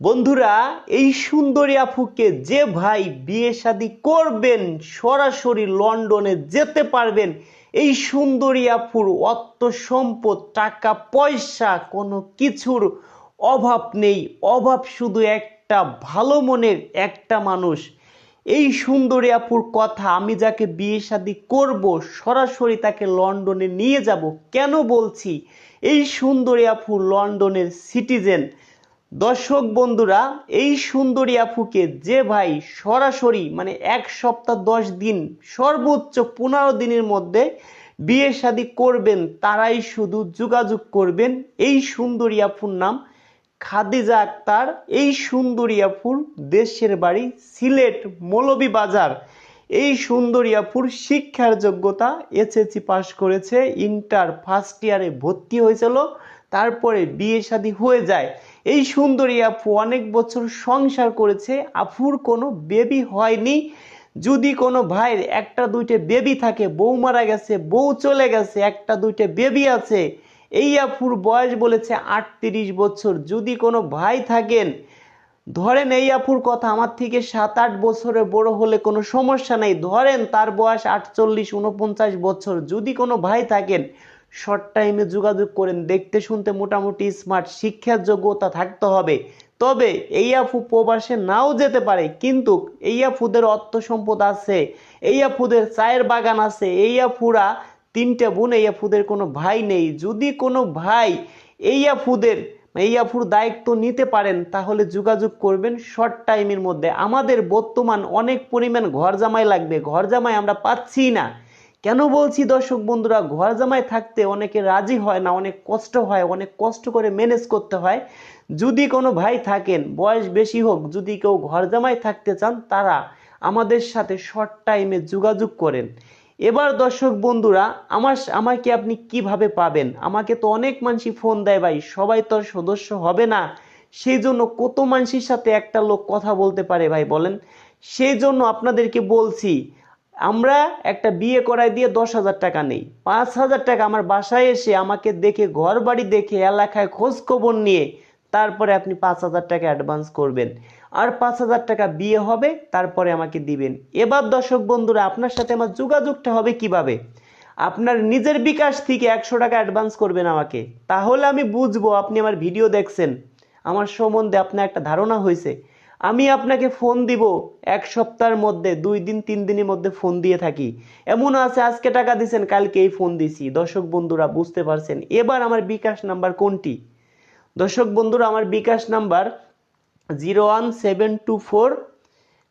বন্ধুরা, এই সুন্দরী আপুকে যে ভাই বিয়ে শাদি করবেন, সরাসরি লন্ডনে যেতে পারবেন, এই সুন্দরী আপুর অর্থ সম্পদ, টাকা, পয়সা কোনো কিছুর অভাব নেই। অভাব শুধু একটা ভালো মনের একটা মানুষ। এই সুন্দরী আপুর কথা, আমি যাকে বিয়ে শাদী করব, সরাসরি তাকে লন্ডনে নিয়ে যাব। কেন বলছি? এই সুন্দরী আপু লন্ডনের সিটিজেন। দর্শক বন্ধুরা, এই সুন্দরী আপুকে যে ভাই সরাসরি মানে এক সপ্তাহ দশ দিন, সর্বোচ্চ পনেরো দিনের মধ্যে বিয়ে শাদী করবেন, তারাই শুধু যোগাযোগ করবেন। এই সুন্দরী আপুর নাম খাদিজা আক্তার। এই সুন্দরী আপুর দেশের বাড়ি সিলেট মৌলভীবাজার এই সুন্দরী আপুর শিক্ষার যোগ্যতা এসএসসি পাশ করেছে, ইন্টার ফার্স্ট ইয়ারে ভর্তি হয়েছিল, তারপরে বিয়ে শাদী হয়ে যায়। এই সুন্দরী আপু অনেক বছর সংসার করেছে আফুর কোনো বেবি হয়নি। যদি কোনো ভাইয়ের একটা দুইটা বেবি থাকে, বউ মারা গেছে, বউ চলে গেছে, একটা দুইটা বেবি আছে, এই আপুর বয়স বলেছে আটত্রিশ বছর। যদি কোনো ভাই থাকেন, ধরেন এই আপুর কথা, আমার থেকে সাত আট বছরে বড় হলে কোনো সমস্যা নেই, ধরেন তার বয়স আটচল্লিশ উনপঞ্চাশ বছর। যদি কোনো ভাই থাকেন শর্ট টাইমে যোগাযোগ করেন। দেখতে শুনতে মোটামুটি স্মার্ট শিক্ষার যোগ্যতা থাকতে হবে। তবে এই আফু প্রবাসে নাও যেতে পারে, কিন্তু এই আফুদের অর্থ সম্পদ আছে, এই আপুদের চায়ের বাগান আছে, এই আফুরা তিনটে বোন, এই আফুদের কোনো ভাই নেই। যদি কোনো ভাই এই আফুদের, এই আফুর দায়িত্ব নিতে পারেন, তাহলে যোগাযোগ করবেন শর্ট টাইমের মধ্যে। আমাদের বর্তমান অনেক পরিমাণ ঘর জামাই লাগবে। ঘর জামাই আমরা পাচ্ছি না। কেন বলছি দর্শক বন্ধুরা, ঘর জামাই থাকতে অনেকে রাজি হয় না, অনেক কষ্ট হয়, অনেক কষ্ট করে ম্যানেজ করতে হয়। যদি কোনো ভাই থাকেন, বয়স বেশি হোক, যদি কেউ ঘর জামাই থাকতে চান, তারা আমাদের সাথে শর্ট টাইমে যোগাযোগ করেন। এবার দর্শক বন্ধুরা, আমার আমাকে আপনি কীভাবে পাবেন? আমাকে তো অনেক মানুষই ফোন দেয় ভাই, সবাই তো সদস্য হবে না। সেই জন্য কত মানুষের সাথে একটা লোক কথা বলতে পারে ভাই বলেন? সেই জন্য আপনাদেরকে বলছি আমরা একটা বিয়ে করাই দিয়ে দশ হাজার টাকা নেই। পাঁচ হাজার টাকা আমার বাসায় এসে আমাকে দেখে ঘর বাড়ি দেখে, এলাকায় খোঁজ খবর নিয়ে তারপরে আপনি পাঁচ হাজার টাকা অ্যাডভান্স করবেন। আর পাঁচ হাজার টাকা বিয়ে হবে, তারপরে আমাকে দিবেন। এবার দর্শক বন্ধুরা, আপনার সাথে আমার যোগাযোগটা হবে কীভাবে? আপনার নিজের বিকাশ থেকে একশো টাকা অ্যাডভান্স করবেন আমাকে। তাহলে আমি বুঝব, আপনি আমার ভিডিও দেখছেন। আমার সম্বন্ধে আপনার একটা ধারণা হয়েছে। আমি আপনাকে ফোন দিব এক সপ্তাহের মধ্যে, দুই দিন, তিন দিনের মধ্যে ফোন দিয়ে থাকি। এমন আছে, আজকে টাকা দিছেন, কালকে এই ফোন দিছি। দর্শক বন্ধুরা, বুঝতে পারছেন? এবার আমার বিকাশ নাম্বার কোনটি? দর্শক বন্ধুরা, আমার bKash number zero one seven two four,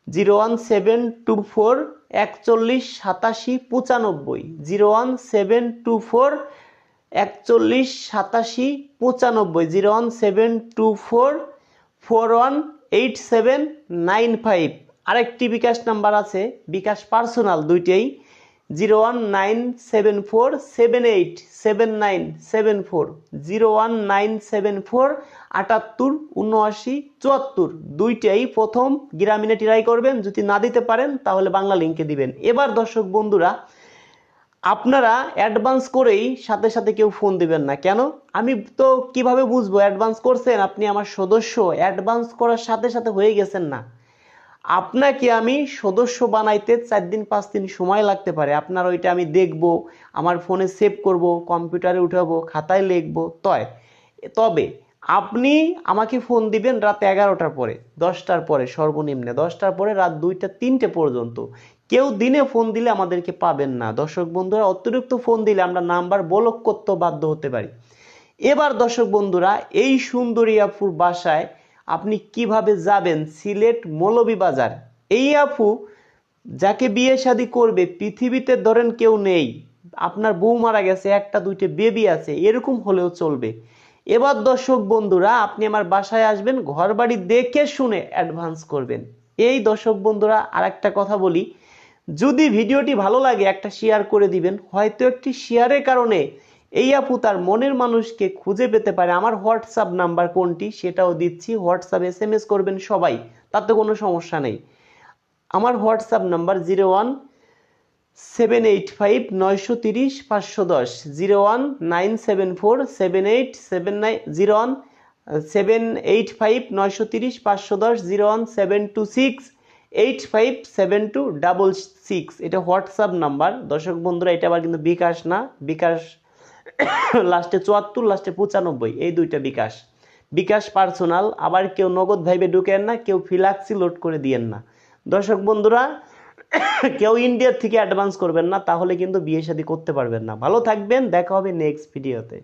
zero one seven two four, একচল্লিশ সাতাশি পঁচানব্বই। Zero one seven two four, একচল্লিশ সাতাশি পঁচানব্বই। Zero one seven two four four one eight seven nine five আরেকটি বিকাশ নাম্বার আছে, বিকাশ পার্সোনাল দুইটাই zero one nine seven four seven eight seven nine seven four zero one nine seven four আটাত্তর উনআশি চুয়াত্তর। দুইটাই প্রথম গ্রামীণে ট্রাই করবেন, যদি না দিতে পারেন, তাহলে বাংলা লিঙ্কে দিবেন। এবার দর্শক বন্ধুরা আপনারা অ্যাডভান্স করেই সাথে সাথে কেউ ফোন দিবেন না। কেন? আমি তো কীভাবে বুঝব? অ্যাডভান্স করছেন আপনি আমার সদস্য। অ্যাডভান্স করার সাথে সাথে হয়ে গেছেন না। আপনাকে আমি সদস্য বানাইতে চার দিন, পাঁচ দিন সময় লাগতে পারে। আপনার ওইটা আমি দেখব, আমার ফোনে সেভ করব কম্পিউটারে উঠাবো, খাতায় লিখব, তয়। তবে আপনি আমাকে ফোন দিবেন রাত এগারোটার পরে, দশটার পরে সর্বনিম্নে। দশটার পরে রাত দুইটা, তিনটে পর্যন্ত। কেউ দিনে ফোন দিলে আমাদেরকে পাবেন না। দর্শক বন্ধুরা, অতিরিক্ত ফোন দিলে আমরা নাম্বার বলক করতে বাধ্য হতে পারি। এবার দর্শক বন্ধুরা, এই সুন্দরী বাসায় আপনি কীভাবে যাবেন? সিলেট মৌলভীবাজার। এই আপু যাকে বিয়ে শাদী করবে, পৃথিবীতে ধরেন কেউ নেই। আপনার বউ মারা গেছে, একটা, দুইটা বেবি আছে, এরকম হলেও চলবে। এবার দর্শক বন্ধুরা, আপনি আমার বাসায় আসবেন ঘর বাড়ি দেখে শুনে অ্যাডভান্স করবেন। এই দর্শক বন্ধুরা আর একটা কথা বলি যদি ভিডিওটি ভালো লাগে, একটা শেয়ার করে দিবেন। হয়তো একটি শেয়ারের কারণে এই আপু তার মনের মানুষকে খুঁজে পেতে পারে। আমার হোয়াটসঅ্যাপ নাম্বার কোনটি সেটাও দিচ্ছি। হোয়াটসঅ্যাপ এস এম এস করবেন সবাই, তাতে কোনো সমস্যা নেই। আমার WhatsApp number zero one seven eight five নয়শো তিরিশ পাঁচশো দশ zero one nine seven four seven eight seven nine zero one seven eight five নয়শো তিরিশ পাঁচশো দশ zero one seven two six eight five seven two double six. এটা WhatsApp number. দর্শক বন্ধুরা, এটা আবার কিন্তু বিকাশ না। বিকাশ লাস্টে চুয়াত্তর, লাস্টে পঁচানব্বই। এই দুইটা বিকাশ। বিকাশ পার্সোনাল। আবার কেউ নগদ ভাইবে ঢুকেন না, কেউ ফিলাক্সি লোড করে দিয়েন না। দর্শক বন্ধুরা, কেউ ইন্ডিয়ার থেকে অ্যাডভান্স করবেন না, তাহলে কিন্তু বিয়ে শাদী করতে পারবেন না। ভালো থাকবেন, দেখা হবে নেক্সট ভিডিওতে।